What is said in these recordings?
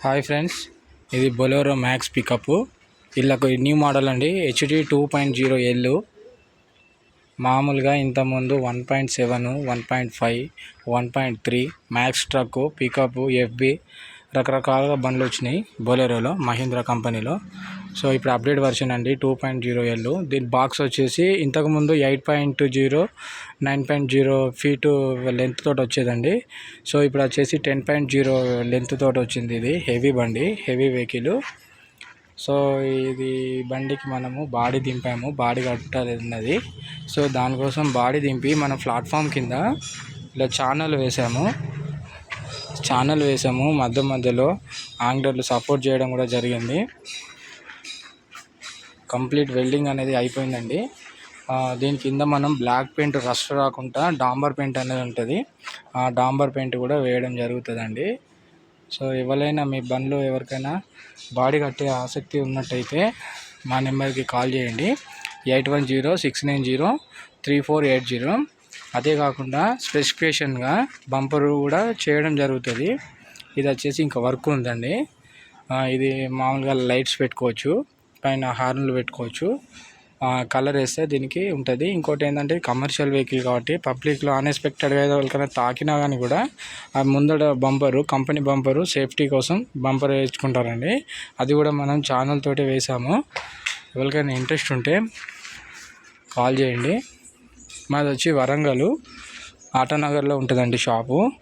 Hi friends ఇది Bolero max pickup. వీళ్ళకు new model అండి HD two point zero L మామూలుగా ఇంతకుముందు one point seven one point five one point three max truck pickup FB రకరకాలుగా బండ్లు వచ్చినాయి. బొలెరోలో మహీంద్రా కంపెనీలో. సో ఇప్పుడు అప్డేట్ వర్షన్ అండి టూ పాయింట్ జీరో ఎల్ దీని బాక్స్ వచ్చేసి ఇంతకుముందు eight point zero nine point zero feet length తోటి వచ్చేదండి. సో ఇప్పుడు వచ్చేసి టెన్ పాయింట్ జీరో లెంత్ తోటి వచ్చింది ఇది హెవీ బండి హెవీ వెహికల్. సో ఇది బండికి మనము బాడీ దింపాము బాడీ కట్టాలన్నది. సో దానికోసం బాడీ దింపి మన ప్లాట్ఫామ్ కింద ఇలా ఛానల్ వేసాము. ఛానల్ వేసాము. మధ్య మధ్యలో ఆంగ్లర్లు సపోర్ట్ చేయడం కూడా జరిగింది. కంప్లీట్ వెల్డింగ్ అనేది అయిపోయిందండి. దీని కింద మనం బ్లాక్ పెయింట్ రస్ట్ రాకుండా డాంబర్ పెయింట్ అనేది ఉంటుంది. ఆ డాంబర్ పెయింట్ కూడా వేయడం జరుగుతుందండి. సో ఎవరైనా మీ బండ్లో ఎవరికైనా బాడీ కట్టే ఆసక్తి ఉన్నట్టయితే మా నెంబర్కి కాల్ చేయండి. Eight one zero six nine zero three four eight zero. అదే కాకుండా స్పెసిఫికేషన్గా బంపర్ కూడా చేయడం జరుగుతుంది. ఇది వచ్చేసి ఇంకా వర్క్ ఉందండి. ఇది మామూలుగా లైట్స్ పెట్టుకోవచ్చు పైన హార్న్లు పెట్టుకోవచ్చు. కలర్ వేస్తే దీనికి ఉంటుంది. ఇంకోటి ఏంటంటే కమర్షియల్ వెహికల్ కాబట్టి పబ్లిక్లో అన్ఎక్స్పెక్టెడ్గా ఎవరికైనా తాకినా కానీ కూడా ఆ ముందర బంపరు కంపెనీ బంపరు సేఫ్టీ కోసం బంపర్ వేసుకుంటారండి అది కూడా మనం ఛానల్ తోటి వేసాము. ఎవరికైనా ఇంట్రెస్ట్ ఉంటే కాల్ చేయండి. మాది వచ్చి వరంగల్. ఆటానగర్లో ఉంటుందండి షాపు.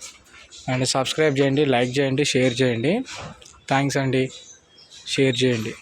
అండ్ సబ్స్క్రైబ్ చేయండి లైక్ చేయండి షేర్ చేయండి. థ్యాంక్స్ అండి. షేర్ చేయండి.